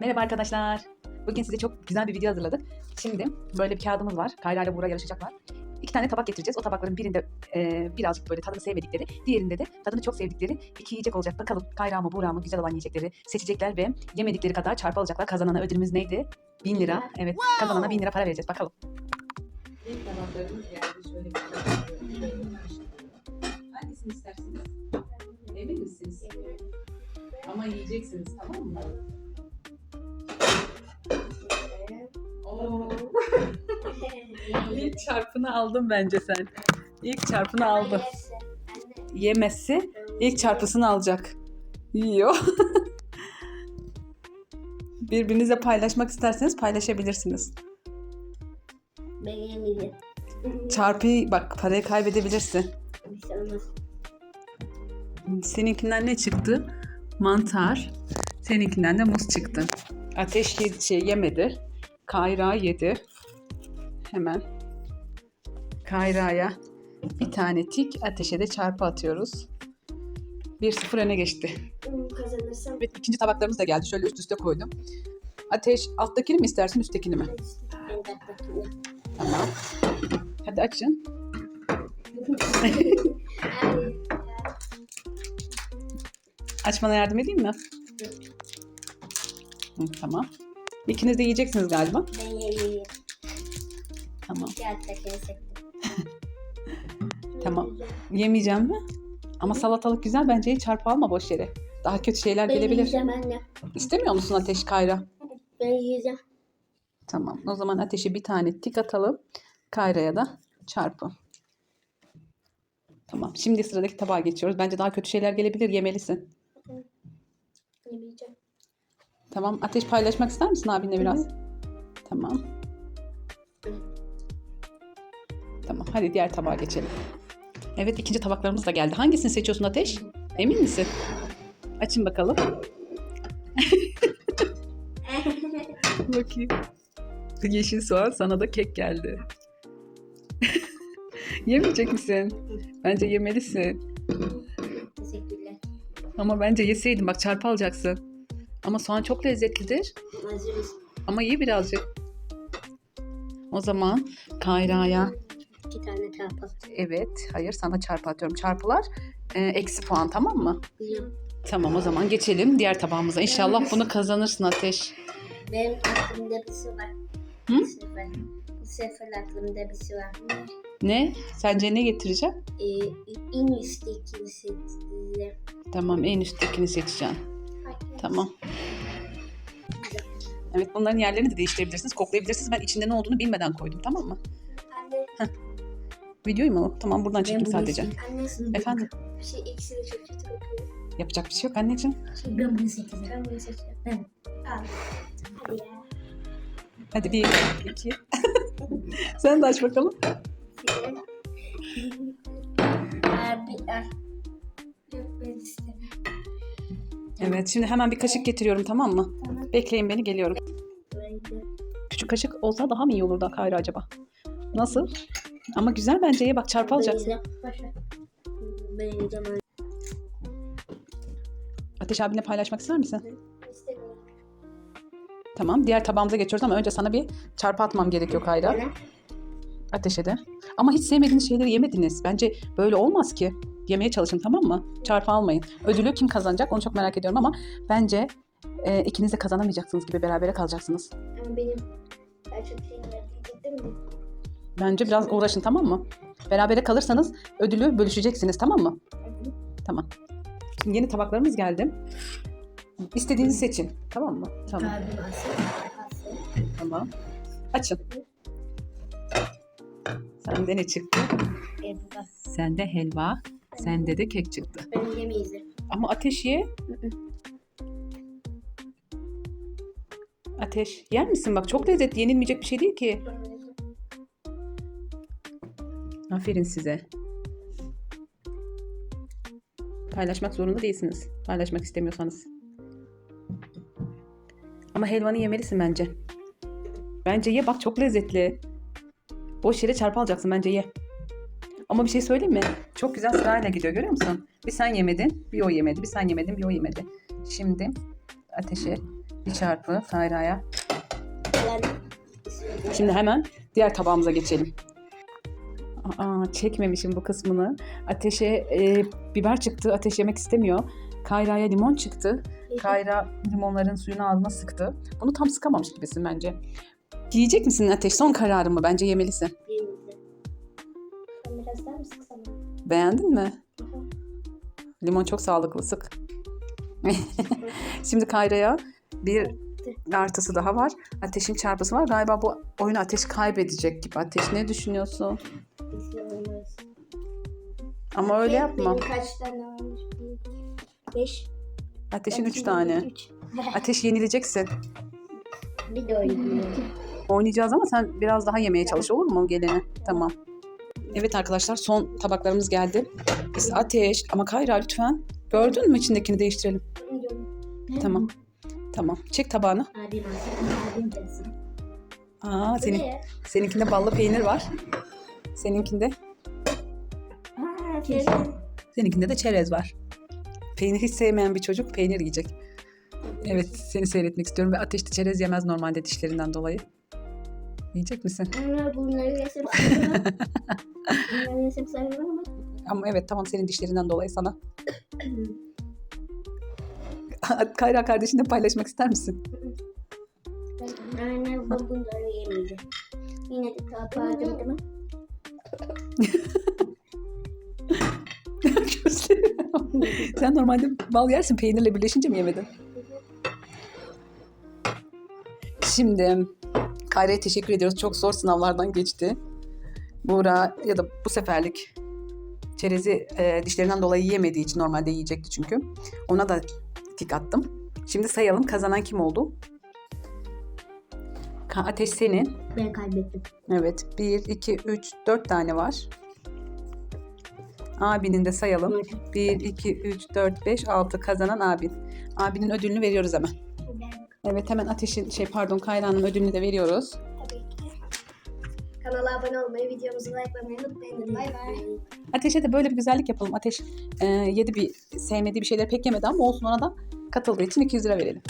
Merhaba arkadaşlar. Bugün size çok güzel bir video hazırladık. Şimdi böyle bir kağıdımız var. Kayra ile Buğra yarışacaklar. İki tane tabak getireceğiz. O tabakların birinde e, birazcık böyle tadını sevmedikleri, diğerinde de tadını çok sevdikleri iki yiyecek olacak. Bakalım Kayra mı Buğra mı güzel olan yiyecekleri seçecekler ve yemedikleri kadar çarpı alacaklar. Kazanana ödülümüz neydi? Bin lira. Evet kazanana bin lira para vereceğiz. Bakalım. İlk tabaklarımız geldi. Şöyle bir Hangisini istersiniz? Emin misiniz? Ama yiyeceksiniz tamam mı? İlk çarpını aldın bence sen. İlk çarpını aldı. Yemesi ilk çarpısını alacak. Yiyor. Birbirinizle paylaşmak isterseniz paylaşabilirsiniz. Ben yemedim. Çarpıyı bak parayı kaybedebilirsin. Seninkinden ne çıktı? Mantar. Seninkinden de muz çıktı. Ateş yedi, şey yemedi. Kayra yedi. Hemen Kayra'ya bir tane tik ateşe de çarpı atıyoruz. 1-0 öne geçti. Kazanırsam Evet ikinci tabaklarımız da geldi. Şöyle üst üste koydum. Ateş alttakini mi istersin üsttekini mi? Tamam. Hadi açın. Açmana yardım edeyim mi? Hı, tamam. İkiniz de yiyeceksiniz galiba. Ben yemeğim. Tamam. Altta kesecektim. Tamam. Yemeyeceğim mi? Ama salatalık güzel bence hiç çarpı alma boş yere. Daha kötü şeyler Ben gelebilir. yiyeceğim anne. İstemiyor musun Ateş Kayra? Ben yiyeceğim. Tamam. O zaman Ateş'e bir tane tik atalım. Kayra'ya da çarpı. Tamam. Şimdi sıradaki tabağa geçiyoruz. Bence daha kötü şeyler gelebilir. Yemelisin. Yemeyeceğim. Tamam. Ateş paylaşmak ister misin abinle biraz? Tamam. Tamam. Hadi diğer tabağa geçelim. Evet ikinci tabaklarımız da geldi. Hangisini seçiyorsun Ateş? Emin misin? Açın bakalım. Bakayım. Yeşil soğan sana da kek geldi. Yemeyecek misin? Bence yemelisin. Teşekkürler. Ama bence yeseydin bak çarpı alacaksın. Ama soğan çok lezzetlidir. Ama ye birazcık. O zaman Kayra'ya İki tane çarpı. evet hayır sana çarpı atıyorum. Çarpılar e, eksi puan tamam mı? Biliyorum. Tamam o zaman geçelim diğer tabağımıza. İnşallah bunu kazanırsın Ateş. Benim aklımda bir şey var. Hı? Bir sefer. Bu sefer aklımda bir şey var. Ne? Sence ne getireceğim? Ee, en üsttekini seçtiler. Tamam en üsttekini seçeceğim. Tamam. Evet bunların yerlerini de değiştirebilirsiniz. Koklayabilirsiniz. Ben içinde ne olduğunu bilmeden koydum tamam mı? Anne. Videoyu mu? Tamam buradan ben çektim bunu sadece. seçtim. Anne. Efendim Bir şey eksili çok kötü kokuyor. yapacak bir şey yok anneciğim. Ben bunu seçeceğim. Ben bunu seçeceğim. Ben. Al. Hadi ya. Hadi bir, iki. Sen de aç bakalım. Abi al. Evet şimdi hemen bir kaşık getiriyorum tamam mı? Tamam. Bekleyin beni geliyorum. Küçük kaşık olsa daha mı iyi olurdu Kayra acaba? Nasıl? Ama güzel bence ye bak çarpı alacaksın. Ateş abinle paylaşmak ister misin? Tamam diğer tabağımıza geçiyoruz ama önce sana bir çarpı atmam gerekiyor Kayra. Ateşe de. Ama hiç sevmediğiniz şeyleri yemediniz. Bence böyle olmaz ki. Yemeye çalışın tamam mı? Çarpı almayın. Ödülü kim kazanacak onu çok merak ediyorum ama bence e, ikiniz de kazanamayacaksınız gibi berabere kalacaksınız. Ama benim daha çok diyecektim mi? Bence biraz uğraşın tamam mı? Berabere kalırsanız ödülü bölüşeceksiniz tamam mı? Tamam. Şimdi yeni tabaklarımız geldi. İstediğinizi seçin. Tamam mı? Tamam. Kalbim asıl. Asıl. Tamam. Açın. Sende ne çıktı? Evde. Sende helva. Sende de kek çıktı. Ben yemeyiz. Ama ateş ye. Ateş. Yer misin? Bak çok lezzetli. Yenilmeyecek bir şey değil ki. Aferin size. Paylaşmak zorunda değilsiniz. Paylaşmak istemiyorsanız. Ama helvanı yemelisin bence. Bence ye bak çok lezzetli. Boş yere çarpı alacaksın bence ye. Ama bir şey söyleyeyim mi? Çok güzel sırayla gidiyor görüyor musun? Bir sen yemedin, bir o yemedi. Bir sen yemedin, bir o yemedi. Şimdi ateşe Bir çarpı Kayra'ya. Ben Şimdi hemen diğer tabağımıza geçelim. Aa, çekmemişim bu kısmını. Ateşe e, biber çıktı. Ateş yemek istemiyor. Kayra'ya limon çıktı. Kayra limonların suyunu ağzına sıktı. Bunu tam sıkamamış gibisin bence. Yiyecek misin Ateş? Son kararın mı? Bence yemelisin. Ben biraz daha mı sıksam? Beğendin mi? Limon çok sağlıklı. Sık. Şimdi Kayra'ya bir artısı daha var. Ateşin çarpısı var. Galiba bu oyunu Ateş kaybedecek gibi. Ateş ne düşünüyorsun? Ama öyle yapma. Benim kaç tane varmış? Beş. Ateşin üç tane. üç. Ateş yenileceksin. Bir de oynayayım. Oynayacağız ama sen biraz daha yemeye çalış olur mu gelene? Tamam. Evet arkadaşlar son tabaklarımız geldi. Biz ateş ama Kayra lütfen. Gördün mü içindekini değiştirelim. Tamam. Tamam. Çek tabağını. Abim. Aa, senin, seninkinde ballı peynir var. Seninkinde, Aa, seninkinde de çerez var. Peynir hiç sevmeyen bir çocuk peynir yiyecek. Evet, seni seyretmek istiyorum ve ateşli çerez yemez normalde dişlerinden dolayı. Yiyecek misin? Ama bunları yesem. Bunları yesem sarılmam ama. Ama evet tamam senin dişlerinden dolayı sana. Kayra kardeşinle paylaşmak ister misin? Aynen ben bunları yemeyeceğim. Yine de tabağa döndüm. Gözleri. Sen normalde bal yersin peynirle birleşince mi yemedin? Şimdi Kayra'ya teşekkür ediyoruz. Çok zor sınavlardan geçti. Buğra ya da bu seferlik çerezi e, dişlerinden dolayı yemediği için normalde yiyecekti çünkü. Ona da tik attım. Şimdi sayalım kazanan kim oldu? Ka- Ateş senin. Ben kaybettim. Evet. 1, 2, 3, 4 tane var. Abinin de sayalım. 1, 2, 3, 4, 5, 6 kazanan abin. Abinin ödülünü veriyoruz hemen. Evet hemen Ateş'in şey pardon Kayra'nın ödülünü de veriyoruz. Tabii ki. Kanala abone olmayı, videomuzu likelamayı unutmayın. Bay bay. Ateş'e de böyle bir güzellik yapalım. Ateş e, yedi bir sevmediği bir şeyleri pek yemedi ama olsun ona da katıldığı için 200 lira verelim.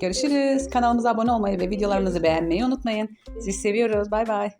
Görüşürüz. Kanalımıza abone olmayı ve videolarımızı beğenmeyi unutmayın. Sizi seviyoruz. Bay bay.